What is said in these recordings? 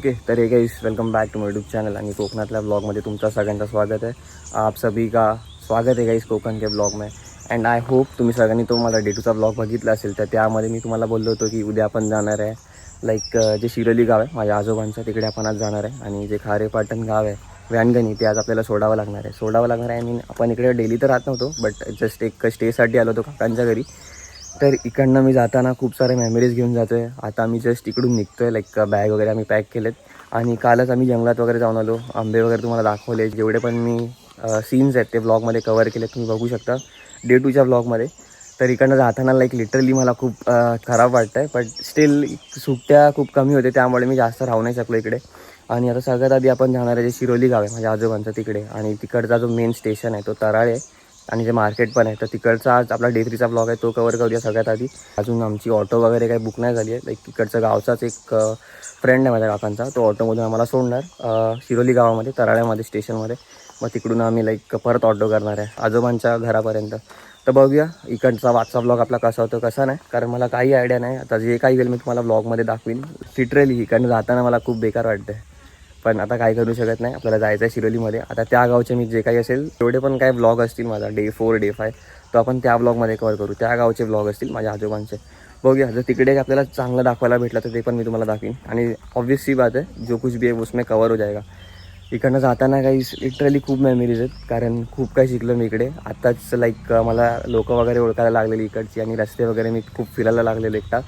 Okay तर हे guys welcome back to my YouTube channel आणि कोकणातल्या ब्लॉगमध्ये तुमचं सगळ्यांचं स्वागत आहे. आप सभी का स्वागत आहे गाईस कोकण के ब्लॉग में. अँड आय होप तुम्ही सगळ्यांनी तो माझा डे टूचा ब्लॉग बघितला असेल तर त्यामध्ये मी तुम्हाला बोललो होतो की उद्या आपण जाणार आहे लाईक जे शिरोली गाव आहे माझ्या आजोबांचं तिकडे आपण आज जाणार आहे. आणि जे खारेपाटण गाव आहे व्यानगणी ते आज आपल्याला सोडावं लागणार आहे. सोडावं लागणार आहे आय मीन आपण इकडे डेली तर राहत नव्हतो बट जस्ट एक स्टेसाठी आलो होतो काकांच्या घरी. तर इकडनं मी जाताना खूप सारे मेमरीज घेऊन जातो आहे आता आम्ही जस्ट इकडून निघतो आहे लाईक बॅग वगैरे आम्ही पॅक केलेत. आणि कालच आम्ही जंगलात वगैरे जाऊन आलो. आंबे वगैरे तुम्हाला दाखवले. जेवढे पण मी सीन्स आहेत ते ब्लॉगमध्ये कवर केले तुम्ही बघू शकता. डे टूच्या ब्लॉगमध्ये तर इकडनं जाताना लाईक लिटरली मला खूप खराब वाटतं आहे बट स्टील सुट्ट्या खूप कमी होते त्यामुळे मी जास्त राहू नाही शकलो इकडे. आणि आता सगळ्यात आधी आपण जाणार आहे जे शिरोली गाव आहे माझ्या आजोबांचं तिकडे. आणि तिकडचा जो मेन स्टेशन आहे तो तराळ आहे. आणि जे मार्केट पण आहे तर तिकडचा आज आपला डे थ्रीचा ब्लॉग आहे तो कवर करूया सगळ्यात आधी. अजून आमची ऑटो वगैरे काही बुक नाही झाली आहे. लाईक तिकडचं गावचाच एक फ्रेंड आहे माझ्या काकांचा. तो ऑटोमधून आम्हाला सोडणार. शिरोली गावामध्ये तराळ्यामध्ये स्टेशनमध्ये मग तिकडून आम्ही लाईक परत ऑटो करणार आहे आजोबांच्या घरापर्यंत. तर बघूया इकडचा वाचचा ब्लॉग आपला कसा होतो कसा नाही. कारण मला काही आयडिया नाही. आता जे काही होईल मी तुम्हाला ब्लॉगमध्ये दाखवीन. लिटरली इकडनं जाताना मला खूप बेकार वाटतं पण आता काय करू शकत नाही. आपल्याला जायचं आहे शिरोलीमध्ये. आता त्या गावचे मी जे काही असेल तेवढे पण काय ब्लॉग असतील माझा. डे फोर डे फाय तो आपण त्या ब्लॉगमध्ये कवर करू. त्या गावचे ब्लॉग असतील माझ्या आजोबांचे. बघूया. जर तिकडे आपल्याला चांगलं दाखवायला भेटलं तर ते पण मी तुम्हाला दाखवीन. आणि ऑब्वियसली बात आहे जो कुछ भी है उसमें कवर हो जाएगा इकडनं जाताना काही लिटरली खूप मेमरीज आहेत. कारण खूप काही शिकलो मी इकडे. आत्ताच लाईक मला लोकं वगैरे ओळखायला लागलेली इकडची आणि रस्ते वगैरे मी खूप फिरायला लागलेले एकटा.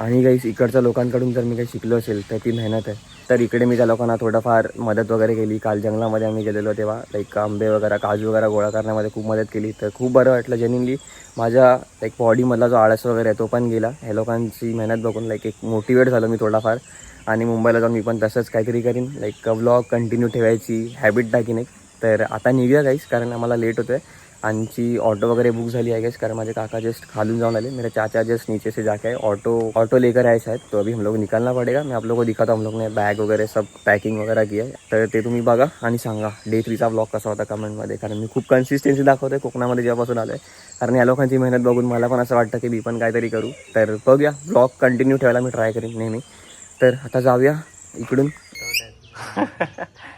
आणि काही इकडच्या लोकांकडून जर मी काही शिकलो असेल तर ती मेहनत आहे. तर इकडे मी त्या लोकांना थोडंफार मदत वगैरे केली. काल जंगलामध्ये आम्ही गेलेलो तेव्हा. लाईक आंबे वगैरे काजू वगैरे गोळा करण्यामध्ये खूप मदत केली. तर खूप बरं वाटलं जेन्युनली माझ्या लाईक बॉडीमधला जो आळस वगैरे आहे तो पण गेला. ह्या लोकांची मेहनत बघून लाईक एक मोटिवेट झालो मी थोडाफार. आणि मुंबईला जाऊन मी पण तसंच काहीतरी करीन. लाईक व्लॉग कंटिन्यू ठेवायची हॅबिट टाकीन एक. तर आता निघूया काहीच कारण आम्हाला लेट होतं आहे आमची ऑटो वगैरह बुक झाली है गेस कारण माझे काका जस्ट खालून जाऊन आले. मेरे चाचा जस्ट नीचे से जाके आए ऑटो ऑटो लेकर आए शायद. तो अभी हम लोग निकालना पड़ेगा. मैं आप लोगों को दिखाता हूँ. हम लोग ने बॅग वगैरे सब पॅकिंग वगैरे किया है. तर ते तुम्ही बघा आणि सांगा डे थ्रीचा ब्लॉग कसा होता कमेंटमध्ये कारण मी खूप कन्सिस्टन्सी दाखवतोय कोकणामध्ये जेव्हापासून आलो आहे कारण या लोकांची मेहनत बघून मला पण असं वाटतं की मी पण काहीतरी करू. तर बघूया. ब्लॉग कंटिन्यू ठेवायला मी ट्राय करेन नेहमी. तर आता जाऊया इकडून.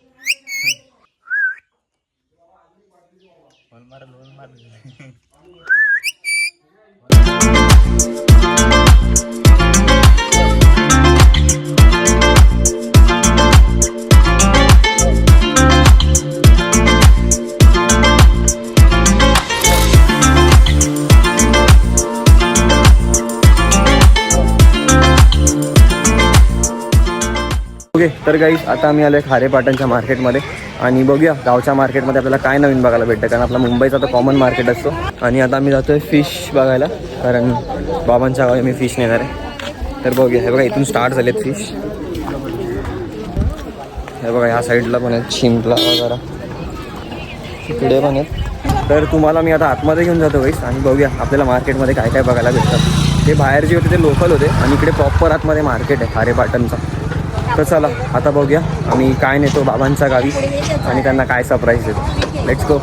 ओके तर गाईस आता आम्ही आलो आहे खारेपाटणच्या मार्केटमध्ये आणि बघूया गावच्या मार्केटमध्ये आपल्याला काय नवीन बघायला भेटतं कारण आपला मुंबईचा तर कॉमन मार्केट असतो. आणि आता आम्ही जातो आहे फिश बघायला कारण बाबांच्या गावी मी फिश नेणार आहे. तर बघूया हे बघा इथून स्टार्ट झालेत फिश हे बघा ह्या साईडला पण आहेत शिंपला वगैरे. इकडे पण आहेत. तर तुम्हाला मी आता आतमध्ये घेऊन जातो गाईस आणि बघूया आपल्याला मार्केटमध्ये काय काय बघायला भेटतं. ते बाहेर जे होते ते लोकल होते आणि इकडे प्रॉपर आतमध्ये मार्केट आहे खारेपाटणचा तर चला आता बघूया आम्ही काय नेतो बाबांच्या गावी आणि त्यांना काय सरप्राईज देतो. लेट्स गो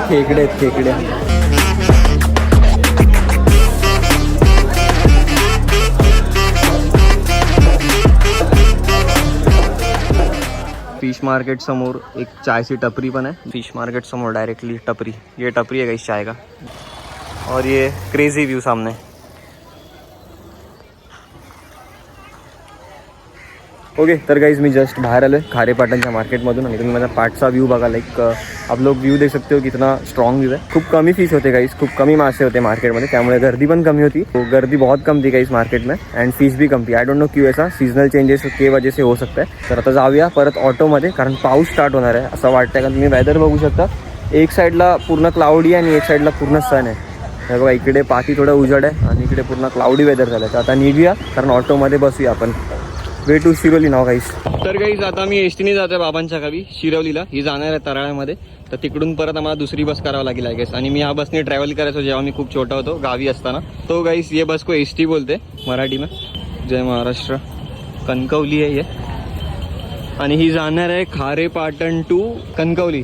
खेकडे आहेत, खेकडे. फ़िश मार्केट समोर एक चायची टपरी पण आहे. फ़िश मार्केट समोर डायरेक्टली टपरी. ये टपरी है इस चाय का? और ये क्रेजी व्यू सामने. ओके तर गाइज़ मी जस्ट बाहेर आलो आहे खारेपाटणच्या मार्केटमधून आणि तुम्ही माझा पाठचा व्यू बघा लाईक आप लोग व्यू देख सकते हो कितना स्ट्रॉंग व्यू आहे खूप कमी फिश होते गाईस खूप कमी मासे होते मार्केटमध्ये त्यामुळे गर्दी पण कमी होती. तो गर्दी बहुत कम थी गाईस मार्केट में अँड फिश भी कम थी. आय डोंट नो क्यू ऐसा सीजनल चेंजेस के वजह से हो सकता है. तर आता जाऊया परत ऑटोमध्ये कारण पाऊस स्टार्ट होणार आहे असं वाटतं कारण तुम्ही वेदर बघू शकता एक साईडला पूर्ण क्लाउडी आणि एक साईडला पूर्ण सन आहे. हे बघा इकडे पाती थोडं उजड आहे आणि इकडे पूर्ण क्लाउडी वेदर झालं तर आता निघूया कारण ऑटोमध्ये बसूया आपण. वे टू शिरोली नाव काहीच तर काहीच आता मी एस टीने जातोय बाबांच्या गावी शिरवलीला. ही जाणार आहे तराळ्यामध्ये. तर तिकडून परत आम्हाला दुसरी बस करावं लागेल आय गेस आणि मी ह्या बसने ट्रॅव्हल करायचो जेव्हा मी खूप छोटा होतो गावी असताना. तो गाईस ये बस को एस टी बोलते मराठी में जय महाराष्ट्र. कणकवली आहे ये. आणि ही जाणार आहे खारे पाटण टू कणकवली.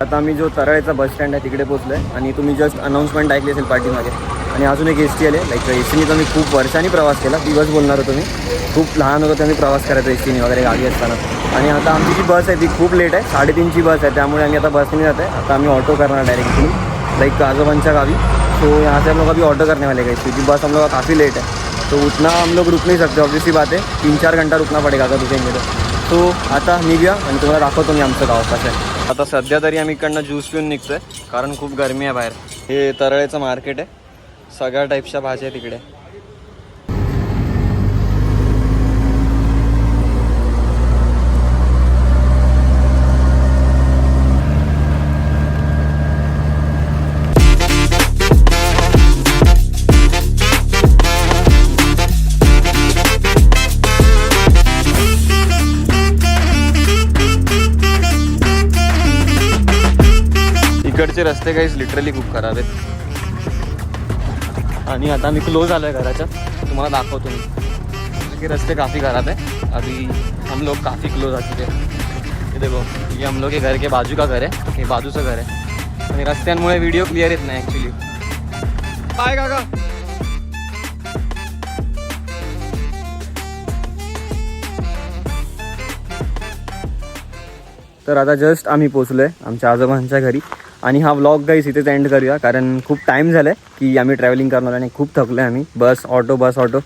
आता आम्ही जो तरळेचा बस स्टँड आहे तिकडे पोहोचलो आहे आणि तुम्ही जस्ट अनाऊन्समेंट ऐकली असेल पाठीमागे आणि अजून एक एस टी आले लाईक एस टीने तर मी खूप वर्षांनी प्रवास केला. दिवस बोलणार होतो मी. खूप लहान होतो तेव्हा मी प्रवास करायचो एस टीने वगैरे गाडी असताना. आणि आता आमची जी बस आहे ती खूप लेट आहे. साडेतीनची बस आहे. त्यामुळे आम्ही आता बसने जात आहे आता आम्ही ऑटो करणार डायरेक्टली लाईक आजोबांच्या गावी. सो यहाँ से हम लोग अभी ऑटो करने वाले गए क्योंकि बस हम लोग का काफ़ी लेट है तो उतना हम लोग रुक नहीं सकते ऑब्वियसली बात है। तीन चार घंटा रुकना पडेगा अगर रुकेंगे तो तो आता निघूया आणि तुम्हाला दाखवतो मी आमचं गाव कसं आहे आता सध्या तरी आम्ही इकडनं ज्यूस पिऊन निघतोय कारण खूप गरमी आहे बाहेर. हे तरळेचं मार्केट आहे. सगळ्या टाईपच्या भाज्या आहे तिकडे इकडचे रस्ते काहीच लिटरली खूप खराब आहेत. आणि आता मी क्लोज आलो आहे घराच्या. तुम्हाला दाखवतो मी. रस्ते काफ़ी खराब है अभी हम लोग काफ़ी क्लोज आ चुके हैं. ये देखो ये हम लोग के घर के बाजू का घर है. हे बाजूचं घर आहे. आणि रस्त्यांमुळे व्हिडिओ क्लिअर येत नाही ॲक्च्युली काय काका. तर आता जस्ट आम्ही पोचलो आहे आमच्या आजोबांच्या घरी. आणि हा व्लॉग गाईस इथेच एंड करूया कारण खूप टाईम झाला आहे की आम्ही ट्रॅव्हलिंग करणार आणि खूप थकलो आहे आम्ही. बस ऑटो बस ऑटो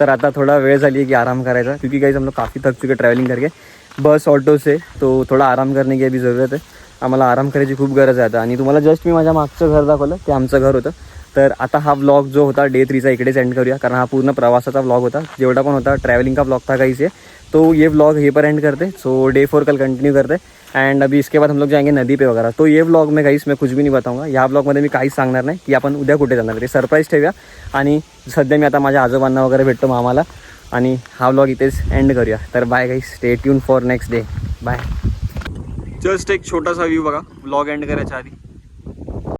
तर आता थोडा वेळ झाली आहे की आराम करायचा क्योंकि गाईज हम लोग काफ़ी थक चुके ट्रॅव्हलिंग करके. बस ऑटो से तो थोडा आराम करणे की अभी ज़रूरत आहे आम्हाला आराम करायची खूप गरज आहे आता. आणि तुम्हाला जस्ट मी माझ्या मागचं घर दाखवलं ते आमचं घर होतं. तर आता हा व्लॉग जो होता डे थ्रीचा इकडेच एंड करूया कारण हा पूर्ण प्रवासाचा व्लॉग होता. जेवढा पण होता ट्रॅव्हलिंग का व्लॉग था काहीच आहे. तो ये व्लॉग हे पर एंड करते. सो डे फोर कल कंटिन्यू करते. अँड अभी इसके बाद हम लोग जाएंगे नदी पे वगैरह। तो ये व्लॉग में काहीच मैं कुछ भी नहीं बताऊंगा। या ब्लॉगमध्ये मी काहीच सांगणार नाही की आपण उद्या कुठे जाणार ते सरप्राईज ठेवूया. आणि सध्या मी आता माझ्या आजोबांना वगैरे भेटतो मामाला. आणि हा व्लॉग इथेच एंड करूया. तर bye guy stay tune for next day bye just एक छोटासा व्ह्यू बघा. व्लॉग एंड करायच्या आधी.